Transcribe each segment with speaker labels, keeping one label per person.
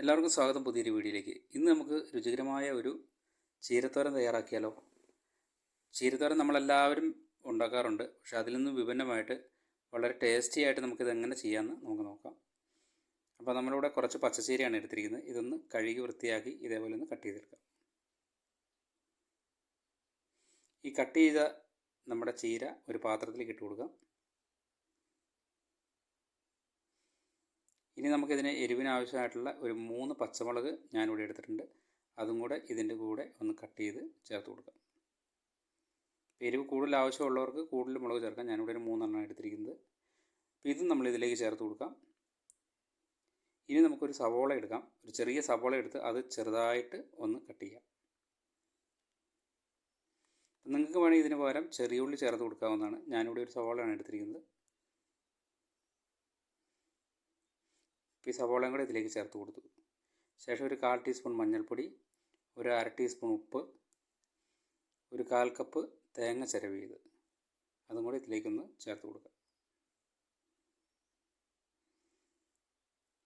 Speaker 1: എല്ലാവർക്കും സ്വാഗതം പുതിയൊരു വീഡിയോയിലേക്ക്. ഇന്ന് നമുക്ക് രുചികരമായ ഒരു ചീരത്തോരൻ തയ്യാറാക്കിയാലോ? ചീരത്തോരൻ നമ്മളെല്ലാവരും ഉണ്ടാക്കാറുണ്ട്. പക്ഷെ അതിൽ നിന്നും വിഭിന്നമായിട്ട് വളരെ ടേസ്റ്റി ആയിട്ട് നമുക്കിത് എങ്ങനെ ചെയ്യാമെന്ന് നമുക്ക് നോക്കാം. അപ്പോൾ നമ്മളിവിടെ കുറച്ച് പച്ചച്ചീരയാണ് എടുത്തിരിക്കുന്നത്. ഇതൊന്ന് കഴുകി വൃത്തിയാക്കി ഇതേപോലെ ഒന്ന് കട്ട് ചെയ്തെടുക്കാം. ഈ കട്ട് ചെയ്ത നമ്മുടെ ചീര ഒരു പാത്രത്തിലേക്ക് ഇട്ട് കൊടുക്കാം. ഇനി നമുക്കിതിന് എരിവിന് ആവശ്യമായിട്ടുള്ള ഒരു മൂന്ന് പച്ചമുളക് ഞാനിവിടെ എടുത്തിട്ടുണ്ട്. അതും കൂടെ ഇതിന്റെ കൂടെ ഒന്ന് കട്ട് ചെയ്ത് ചേർത്ത് കൊടുക്കാം. എരിവ് കൂടുതൽ ആവശ്യമുള്ളവർക്ക് കൂടുതൽ മുളക് ചേർക്കാം. ഞാനിവിടെ ഒരു മൂന്നെണ്ണം എടുത്തിരിക്കുന്നത്. അപ്പോൾ ഇതും നമ്മൾ ഇതിലേക്ക് ചേർത്ത് കൊടുക്കാം. ഇനി നമുക്കൊരു സവോള എടുക്കാം. ഒരു ചെറിയ സവോള എടുത്ത് അത് ചെറുതായിട്ട് ഒന്ന് കട്ട് ചെയ്യാം. നിങ്ങൾക്ക് വേണമെങ്കിൽ ഇതിന് പകരം ചെറിയ ഉള്ളി ചേർത്ത് കൊടുക്കാവുന്നതാണ്. ഞാനിവിടെ ഒരു സവോളയാണ് എടുത്തിരിക്കുന്നത്. ഈ സവോളയും കൂടെ ഇതിലേക്ക് ചേർത്ത് കൊടുത്തു. ശേഷം ഒരു കാൽ ടീസ്പൂൺ മഞ്ഞൾപ്പൊടി ഒരു അര ടീസ്പൂൺ ഉപ്പ് ഒരു കാൽ കപ്പ് തേങ്ങ ചിരവ് ചെയ്ത് അതും കൂടി ഇതിലേക്കൊന്ന് ചേർത്ത് കൊടുക്കുക.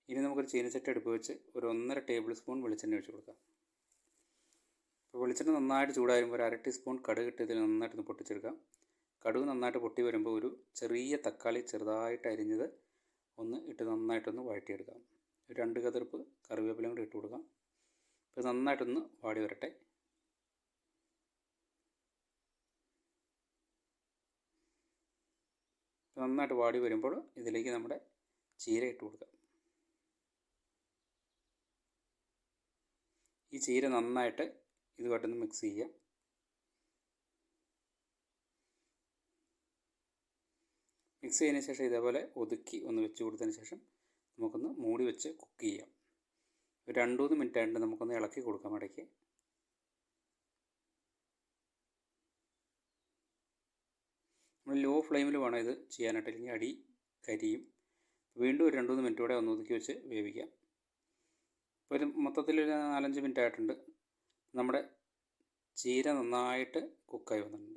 Speaker 1: ഇനി നമുക്കൊരു ചീനച്ചട്ടി അടുപ്പ് വെച്ച് ഒരു ഒന്നര ടേബിൾ സ്പൂൺ വെളിച്ചെണ്ണ ഒഴിച്ച് കൊടുക്കാം. അപ്പോൾ വെളിച്ചെണ്ണ നന്നായിട്ട് ചൂടാകുമ്പോൾ ഒരു അര ടീസ്പൂൺ കടുക് ഇട്ട് ഇതിൽ നന്നായിട്ടൊന്ന് പൊട്ടിച്ചെടുക്കാം. കടുക് നന്നായിട്ട് പൊട്ടി വരുമ്പോൾ ഒരു ചെറിയ തക്കാളി ചെറുതായിട്ട് അരിഞ്ഞത് ഒന്ന് ഇട്ട് നന്നായിട്ടൊന്ന് വഴറ്റിയെടുക്കാം രണ്ട് കതിർപ്പ് കറിവേപ്പിലയും കൂടി ഇട്ട് കൊടുക്കാം ഇപ്പോൾ നന്നായിട്ടൊന്ന് വാടി വരട്ടെ. നന്നായിട്ട് വാടി വരുമ്പോൾ ഇതിലേക്ക് നമ്മുടെ ചീര ഇട്ട് കൊടുക്കാം ഈ ചീര നന്നായിട്ട് ഇതുമായിട്ടൊന്ന് മിക്സ് ചെയ്യാം മിക്സ് ചെയ്തതിന് ശേഷം ഇതേപോലെ ഒതുക്കി ഒന്ന് വെച്ച് കൊടുത്തതിന് ശേഷം നമുക്കൊന്ന് മൂടി വെച്ച് കുക്ക് ചെയ്യാം. ഒരു രണ്ട് മൂന്ന് മിനിറ്റ് ആയിട്ട് നമുക്കൊന്ന് ഇളക്കി കൊടുക്കാം ഇടയ്ക്ക്. നമ്മൾ ലോ ഫ്ലെയിമിൽ വേണം ഇത് ചെയ്യാനായിട്ട്. അല്ലെങ്കിൽ അടി കരിയും. വീണ്ടും ഒരു രണ്ട് മൂന്ന് മിനിറ്റ് കൂടെ ഒന്ന് ഒതുക്കി വെച്ച് വേവിക്കാം. ഇപ്പോൾ ഒരു മൊത്തത്തിൽ ഒരു നാലഞ്ച് മിനിറ്റ് ആയിട്ടുണ്ട്. നമ്മുടെ ചീര നന്നായിട്ട് കുക്കായി വന്നിട്ടുണ്ട്.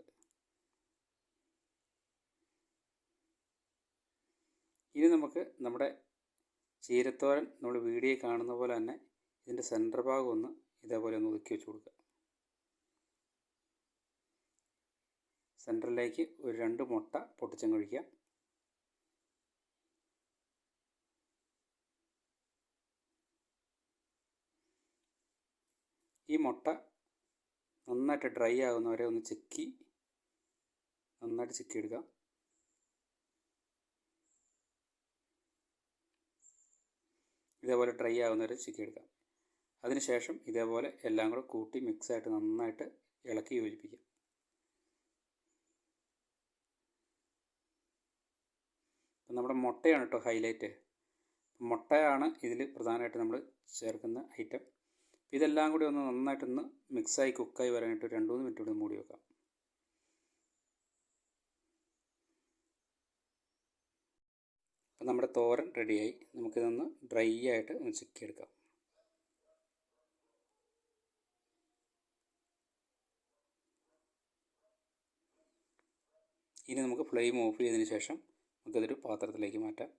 Speaker 1: ഇനി നമുക്ക് നമ്മുടെ ചീരത്തോരൻ നമ്മൾ വീഡിയോ കാണുന്ന പോലെ തന്നെ ഇതിന്റെ സെന്റർ ഭാഗം ഒന്ന് ഇതേപോലെ ഒന്ന് ഒതുക്കി വെച്ച് കൊടുക്കുക. സെന്ററിലേക്ക് ഒരു രണ്ട് മുട്ട പൊട്ടിച്ചങ്ങ് ഒഴിക്കുക ഈ മുട്ട നന്നായിട്ട് ഡ്രൈ ആകുന്നവരെ ഒന്ന് ചിക്കി നന്നായിട്ട് ചിക്കി എടുക്കുക ഇതേപോലെ ഡ്രൈ ആകുന്നവരെ ചിക്കി എടുക്കാം. അതിനുശേഷം ഇതേപോലെ എല്ലാം കൂടെ കൂട്ടി മിക്സായിട്ട് നന്നായിട്ട് ഇളക്കി യോജിപ്പിക്കാം. അപ്പം നമ്മുടെ മുട്ടയാണ് കേട്ടോ ഹൈലൈറ്റ് മുട്ടയാണ് ഇതിൽ പ്രധാനമായിട്ട് നമ്മൾ ചേർക്കുന്ന ഐറ്റം ഇതെല്ലാം കൂടി ഒന്ന് നന്നായിട്ടൊന്ന് മിക്സായി കുക്കായി വരാനായിട്ട് രണ്ട് മൂന്ന് മിനിറ്റ് കൂടി മൂടി വെക്കാം. അപ്പം നമ്മുടെ തോരൻ റെഡിയായി. നമുക്കിതൊന്ന് ഡ്രൈ ആയിട്ട് ഒന്ന് ചിക്കിയെടുക്കാം. ഇനി നമുക്ക് ഫ്ലെയിം ഓഫ് ചെയ്തതിന് ശേഷം നമുക്കതൊരു പാത്രത്തിലേക്ക് മാറ്റാം.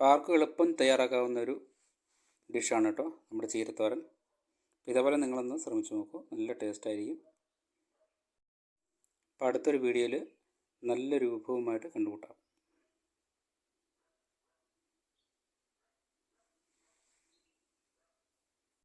Speaker 1: പാർക്ക് എളുപ്പം തയ്യാറാക്കാവുന്ന ഒരു ഡിഷാണ് കേട്ടോ നമ്മുടെ ചീരത്തോരൻ. ഇതേപോലെ നിങ്ങളൊന്ന് ശ്രമിച്ചു നോക്കൂ. നല്ല ടേസ്റ്റ് ആയിരിക്കും അപ്പോൾ അടുത്തൊരു വീഡിയോയിൽ നല്ലൊരു വിഭവമായിട്ട് കണ്ടുമുട്ടാം.